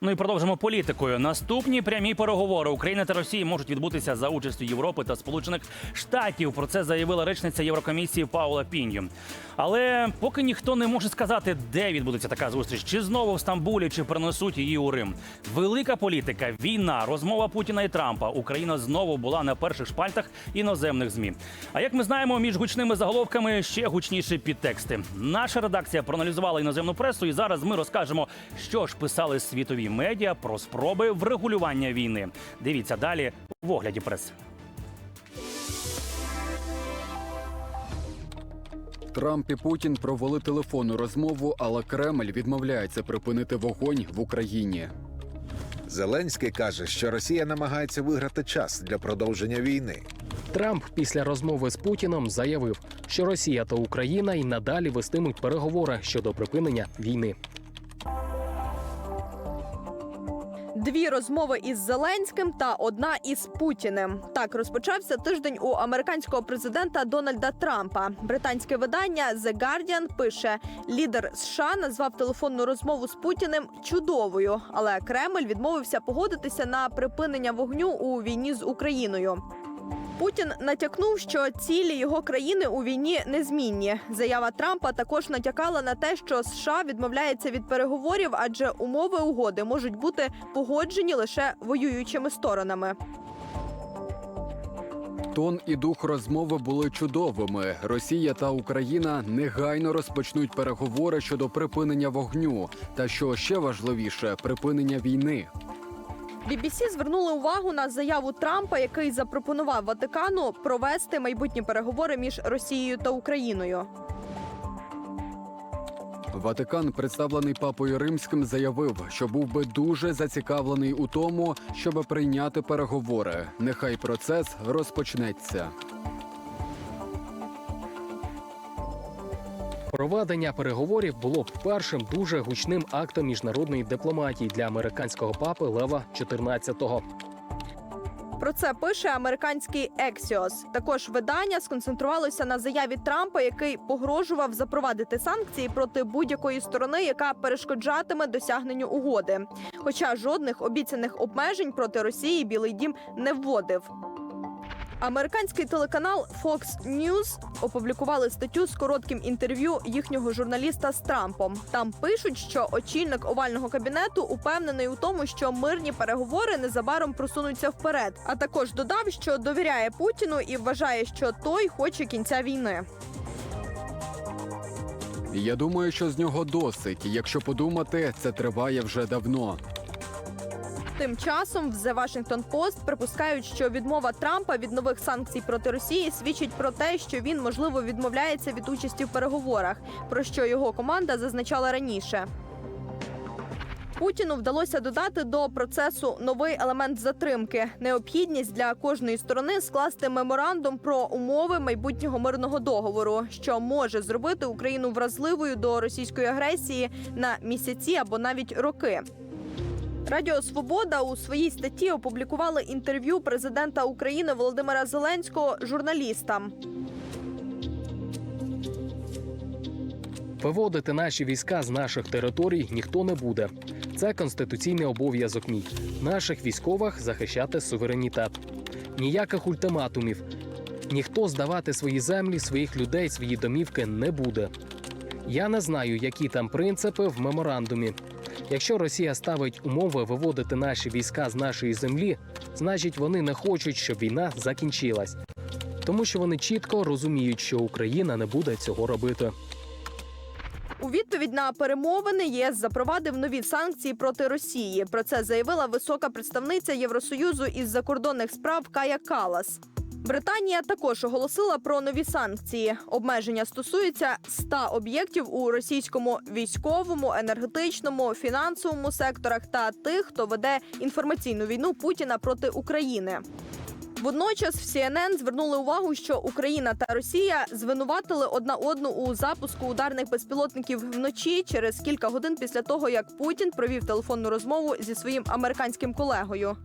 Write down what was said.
Ну і продовжимо політикою. Наступні прямі переговори України та Росії можуть відбутися за участю Європи та Сполучених Штатів. Про це заявила речниця Єврокомісії Паула Піньо. Але поки ніхто не може сказати, де відбудеться така зустріч, чи знову в Стамбулі, чи перенесуть її у Рим. Велика політика, війна, розмова Путіна і Трампа. Україна знову була на перших шпальтах іноземних змі. А як ми знаємо, між гучними заголовками ще гучніші підтексти. Наша редакція проаналізувала іноземну пресу, і зараз ми розкажемо, що ж писали світові медіа про спроби врегулювання війни. Дивіться далі в огляді преси. Трамп і Путін провели телефонну розмову, але Кремль відмовляється припинити вогонь в Україні. Зеленський каже, що Росія намагається виграти час для продовження війни. Трамп після розмови з Путіном заявив, що Росія та Україна й надалі вестимуть переговори щодо припинення війни. Дві розмови із Зеленським та одна із Путіним. Так розпочався тиждень у американського президента Дональда Трампа. Британське видання The Guardian пише: лідер США назвав телефонну розмову з Путіним чудовою, але Кремль відмовився погодитися на припинення вогню у війні з Україною. Путін натякнув, що цілі його країни у війні незмінні. Заява Трампа також натякала на те, що США відмовляється від переговорів, адже умови угоди можуть бути погоджені лише воюючими сторонами. Тон і дух розмови були чудовими. Росія та Україна негайно розпочнуть переговори щодо припинення вогню, та що ще важливіше припинення війни. BBC звернули увагу на заяву Трампа, який запропонував Ватикану провести майбутні переговори між Росією та Україною. Ватикан, представлений папою римським, заявив, що був би дуже зацікавлений у тому, щоб прийняти переговори. Нехай процес розпочнеться. Проведення переговорів було першим дуже гучним актом міжнародної дипломатії для американського папи Лева XIV. Про це пише американський Ексіос. Також видання сконцентрувалося на заяві Трампа, який погрожував запровадити санкції проти будь-якої сторони, яка перешкоджатиме досягненню угоди. Хоча жодних обіцяних обмежень проти Росії Білий Дім не вводив. Американський телеканал Fox News опублікували статтю з коротким інтерв'ю їхнього журналіста з Трампом. Там пишуть, що очільник овального кабінету упевнений у тому, що мирні переговори незабаром просунуться вперед. А також додав, що довіряє Путіну і вважає, що той хоче кінця війни. Я думаю, що з нього досить. Якщо подумати, це триває вже давно. Тим часом в The Washington Post припускають, що відмова Трампа від нових санкцій проти Росії свідчить про те, що він можливо відмовляється від участі в переговорах, про що його команда зазначала раніше. Путіну вдалося додати до процесу новий елемент затримки необхідність для кожної сторони скласти меморандум про умови майбутнього мирного договору, що може зробити Україну вразливою до російської агресії на місяці або навіть роки. Радіо Свобода у своїй статті опублікували інтерв'ю президента України Володимира Зеленського журналістам. Виводити наші війська з наших територій ніхто не буде. Це конституційний обов'язок мій наших військових захищати суверенітет. Ніяких ультиматумів. Ніхто здавати свої землі, своїх людей, свої домівки не буде. Я не знаю, які там принципи в меморандумі. Якщо Росія ставить умови виводити наші війська з нашої землі, значить вони не хочуть, щоб війна закінчилась. Тому що вони чітко розуміють, що Україна не буде цього робити. У відповідь на перемовини ЄС запровадив нові санкції проти Росії. Про це заявила висока представниця Євросоюзу із закордонних справ Кая Калас. Британія також оголосила про нові санкції. Обмеження стосуються 100 об'єктів у російському військовому, енергетичному, фінансовому секторах та тих, хто веде інформаційну війну Путіна проти України. Водночас в CNN звернули увагу, що Україна та Росія звинуватили одна одну у запуску ударних безпілотників вночі через кілька годин після того, як Путін провів телефонну розмову зі своїм американським колегою.